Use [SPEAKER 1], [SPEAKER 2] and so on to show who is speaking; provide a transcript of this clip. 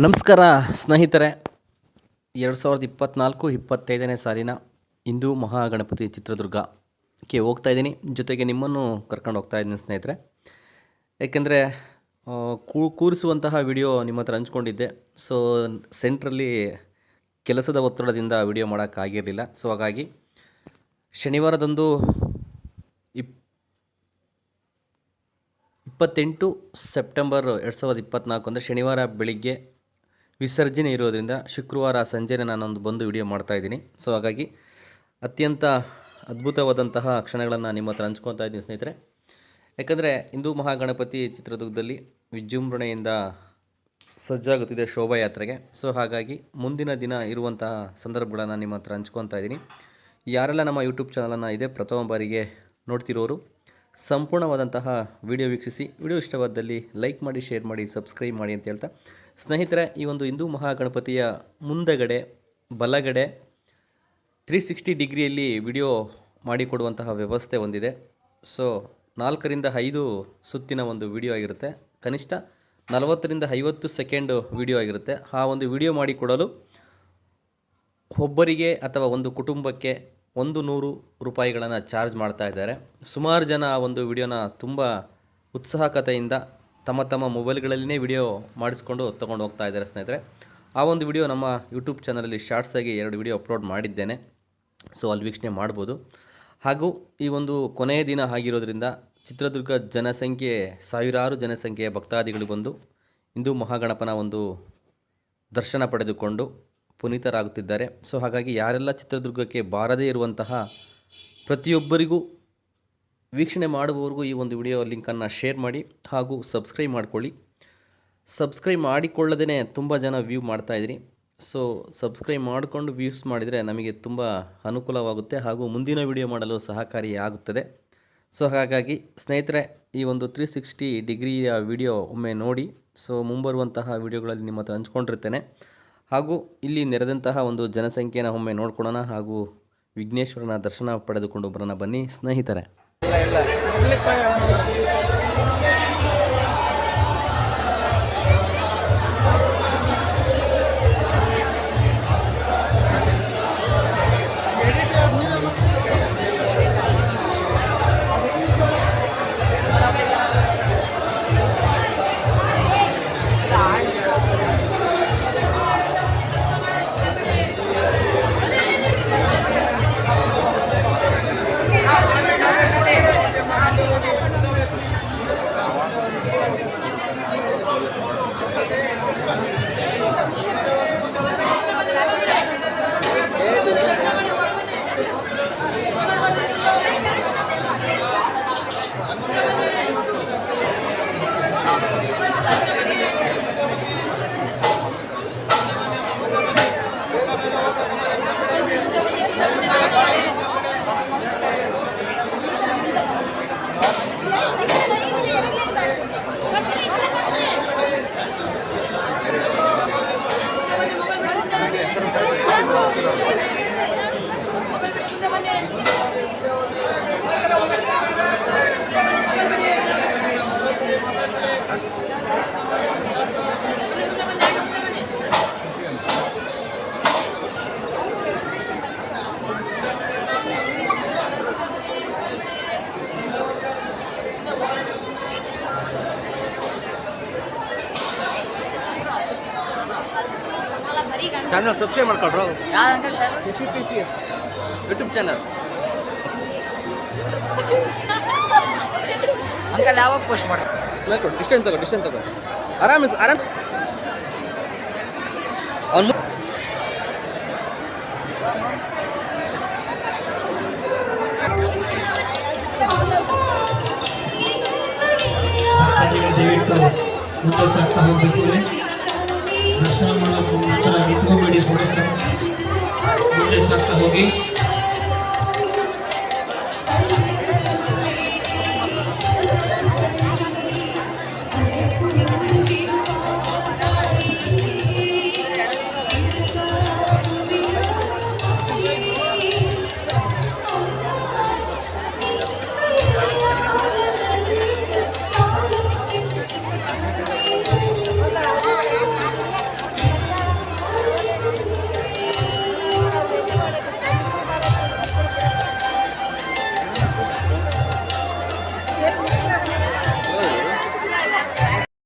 [SPEAKER 1] ನಮಸ್ಕಾರ, ಸ್ನೇಹಿತರೆ. ಎರಡು ಸಾವಿರದ ಇಪ್ಪತ್ತ್ನಾಲ್ಕು ಇಪ್ಪತ್ತೈದನೇ ಸಾಲಿನ ಹಿಂದೂ ಮಹಾಗಣಪತಿ ಚಿತ್ರದುರ್ಗಕ್ಕೆ ಹೋಗ್ತಾ ಇದ್ದೀನಿ. ಜೊತೆಗೆ ನಿಮ್ಮನ್ನು ಕರ್ಕೊಂಡು ಹೋಗ್ತಾ ಇದ್ದೀನಿ, ಸ್ನೇಹಿತರೆ. ಯಾಕೆಂದರೆ ಕೂ, ಕೂರಿಸುವಂತಹ ವಿಡಿಯೋ ನಿಮ್ಮ ಹತ್ರ ಹಂಚ್ಕೊಂಡಿದ್ದೆ. ಸೊ ಸೆಂಟ್ರಲ್ಲಿ ಕೆಲಸದ ಒತ್ತಡದಿಂದ ವಿಡಿಯೋ ಮಾಡೋಕ್ಕಾಗಿರಲಿಲ್ಲ ಸೊ ಹಾಗಾಗಿ ಶನಿವಾರದಂದು ಇಪ್, ಇಪ್ಪತ್ತೆಂಟು ಸೆಪ್ಟೆಂಬರ್ ಎರಡು ಸಾವಿರದ ಇಪ್ಪತ್ತ್ನಾಲ್ಕು ಅಂದರೆ ಶನಿವಾರ ಬೆಳಿಗ್ಗೆ ವಿಸರ್ಜನೆ ಇರೋದರಿಂದ ಶುಕ್ರವಾರ ಸಂಜೆನೇ ನಾನೊಂದು ಬಂದು ವಿಡಿಯೋ ಮಾಡ್ತಾ ಇದ್ದೀನಿ. ಸೊ ಹಾಗಾಗಿ ಅತ್ಯಂತ ಅದ್ಭುತವಾದಂತಹ ಕ್ಷಣಗಳನ್ನು ನಿಮ್ಮ ಹತ್ರ ಹಂಚ್ಕೊತಾ ಇದ್ದೀನಿ ಸ್ನೇಹಿತರೆ. ಯಾಕಂದರೆ ಹಿಂದೂ ಮಹಾಗಣಪತಿ ಚಿತ್ರದುರ್ಗದಲ್ಲಿ ವಿಜೃಂಭಣೆಯಿಂದ ಸಜ್ಜಾಗುತ್ತಿದೆ ಶೋಭಾಯಾತ್ರೆಗೆ. ಸೊ ಹಾಗಾಗಿ ಮುಂದಿನ ದಿನ ಇರುವಂತಹ ಸಂದರ್ಭಗಳನ್ನು ನಿಮ್ಮ ಹತ್ರ ಹಂಚ್ಕೊತಾ ಇದ್ದೀನಿ. ಯಾರೆಲ್ಲ ನಮ್ಮ ಯೂಟ್ಯೂಬ್ ಚಾನಲನ್ನು ಇದೆ ಪ್ರಥಮ ಬಾರಿಗೆ ನೋಡ್ತಿರೋರು ಸಂಪೂರ್ಣವಾದಂತಹ ವಿಡಿಯೋ ವೀಕ್ಷಿಸಿ, ವಿಡಿಯೋ ಇಷ್ಟವಾದಲ್ಲಿ ಲೈಕ್ ಮಾಡಿ, ಶೇರ್ ಮಾಡಿ, ಸಬ್ಸ್ಕ್ರೈಬ್ ಮಾಡಿ ಅಂತ ಹೇಳ್ತಾ, ಸ್ನೇಹಿತರೆ, ಈ ಒಂದು ಹಿಂದೂ ಮಹಾಗಣಪತಿಯ ಮುಂದಗಡೆ, ಬಲಗಡೆ ತ್ರೀ ಸಿಕ್ಸ್ಟಿ ಡಿಗ್ರಿಯಲ್ಲಿ ವಿಡಿಯೋ ಮಾಡಿಕೊಡುವಂತಹ ವ್ಯವಸ್ಥೆ ಹೊಂದಿದೆ ಸೊ ನಾಲ್ಕರಿಂದ ಐದು ಸುತ್ತಿನ ಒಂದು ವಿಡಿಯೋ ಆಗಿರುತ್ತೆ. ಕನಿಷ್ಠ ನಲವತ್ತರಿಂದ ಐವತ್ತು ಸೆಕೆಂಡು ವಿಡಿಯೋ ಆಗಿರುತ್ತೆ. ಆ ಒಂದು ವಿಡಿಯೋ ಮಾಡಿಕೊಡಲು ಒಬ್ಬರಿಗೆ ಅಥವಾ ಒಂದು ಕುಟುಂಬಕ್ಕೆ ಒಂದು ನೂರು ರೂಪಾಯಿಗಳನ್ನು ಚಾರ್ಜ್ ಮಾಡ್ತಾ ಇದ್ದಾರೆ. ಸುಮಾರು ಜನ ಆ ಒಂದು ವಿಡಿಯೋನ ತುಂಬ ಉತ್ಸಾಹಕತೆಯಿಂದ ತಮ್ಮ ತಮ್ಮ ಮೊಬೈಲ್ಗಳಲ್ಲಿನೇ ವಿಡಿಯೋ ಮಾಡಿಸ್ಕೊಂಡು ತೊಗೊಂಡು ಹೋಗ್ತಾ ಇದ್ದಾರೆ ಸ್ನೇಹಿತರೆ. ಆ ಒಂದು ವಿಡಿಯೋ ನಮ್ಮ ಯೂಟ್ಯೂಬ್ ಚಾನಲಲ್ಲಿ ಶಾರ್ಟ್ಸಾಗಿ ಎರಡು ವಿಡಿಯೋ ಅಪ್ಲೋಡ್ ಮಾಡಿದ್ದೇನೆ. ಸೊ ಅಲ್ಲಿ ವೀಕ್ಷಣೆ ಮಾಡ್ಬೋದು. ಹಾಗೂ ಈ ಒಂದು ಕೊನೆಯ ದಿನ ಆಗಿರೋದ್ರಿಂದ ಚಿತ್ರದುರ್ಗ ಜನಸಂಖ್ಯೆ, ಸಾವಿರಾರು ಜನಸಂಖ್ಯೆಯ ಭಕ್ತಾದಿಗಳು ಬಂದು ಹಿಂದೂ ಮಹಾಗಣಪನ ಒಂದು ದರ್ಶನ ಪಡೆದುಕೊಂಡು ಪುನೀತರಾಗುತ್ತಿದ್ದಾರೆ. ಸೊ ಹಾಗಾಗಿ ಯಾರೆಲ್ಲ ಚಿತ್ರದುರ್ಗಕ್ಕೆ ಬಾರದೇ ಇರುವಂತಹ ಪ್ರತಿಯೊಬ್ಬರಿಗೂ ವೀಕ್ಷಣೆ ಮಾಡುವವರೆಗೂ ಈ ಒಂದು ವಿಡಿಯೋ ಲಿಂಕನ್ನು ಶೇರ್ ಮಾಡಿ ಹಾಗೂ ಸಬ್ಸ್ಕ್ರೈಬ್ ಮಾಡಿಕೊಳ್ಳಿ. ಸಬ್ಸ್ಕ್ರೈಬ್ ಮಾಡಿಕೊಳ್ಳದೇ ತುಂಬ ಜನ ವ್ಯೂ ಮಾಡ್ತಾಯಿದ್ರಿ ಸೊ ಸಬ್ಸ್ಕ್ರೈಬ್ ಮಾಡಿಕೊಂಡು ವ್ಯೂಸ್ ಮಾಡಿದರೆ ನಮಗೆ ತುಂಬ ಅನುಕೂಲವಾಗುತ್ತೆ ಹಾಗೂ ಮುಂದಿನ ವಿಡಿಯೋ ಮಾಡಲು ಸಹಕಾರಿಯಾಗುತ್ತದೆ. ಸೊ ಹಾಗಾಗಿ ಸ್ನೇಹಿತರೆ, ಈ ಒಂದು ತ್ರೀ ಸಿಕ್ಸ್ಟಿ ಡಿಗ್ರಿಯ ವಿಡಿಯೋ ಒಮ್ಮೆ ನೋಡಿ. ಸೊ ಮುಂಬರುವಂತಹ ವಿಡಿಯೋಗಳಲ್ಲಿ ನಿಮ್ಮ ಹತ್ರ ಹಂಚ್ಕೊಂಡಿರ್ತೇನೆ. ಹಾಗೂ ಇಲ್ಲಿ ನೆರೆದಂತಹ ಒಂದು ಜನಸಂಖ್ಯೆನ ಒಮ್ಮೆ ನೋಡ್ಕೊಳ್ಳೋಣ ಹಾಗೂ ವಿಘ್ನೇಶ್ವರನ ದರ್ಶನ ಪಡೆದುಕೊಂಡು ಬರೋಣ ಬನ್ನಿ ಸ್ನೇಹಿತರೆ. ಚಾನಲ್ ಸಬ್ಸ್ಕ್ರೈಬ್ ಮಾಡ್ಕೊಳ್ರು
[SPEAKER 2] ಯಾವ್ದಂದ್ರೆ ಸರ್
[SPEAKER 1] ಯೂಟ್ಯೂಬ್ ಚಾನಲ್
[SPEAKER 2] ಅಂಕಲ್ ಯಾವಾಗ ಪೋಸ್ಟ್ ಮಾಡಿ
[SPEAKER 1] ಸ್ಮೆಲ್ ಕೊಡು. ಡಿಸ್ಟೆನ್ಸ್ ತಗೋ ಡಿಸ್ಟೆನ್ಸ್ ತಗೋ. ಆರಾಮ್ ಇಸ್- ಆರಾಮ್. ಅವನು
[SPEAKER 3] ದಯವಿಟ್ಟು ಮುಂದೆ ಸಾಗ್ತಾ ಹೋಗಬೇಕು ದರ್ಶನ ಮಾಡಲು कॉमेडी प्रोडक्शन सख्त होगी।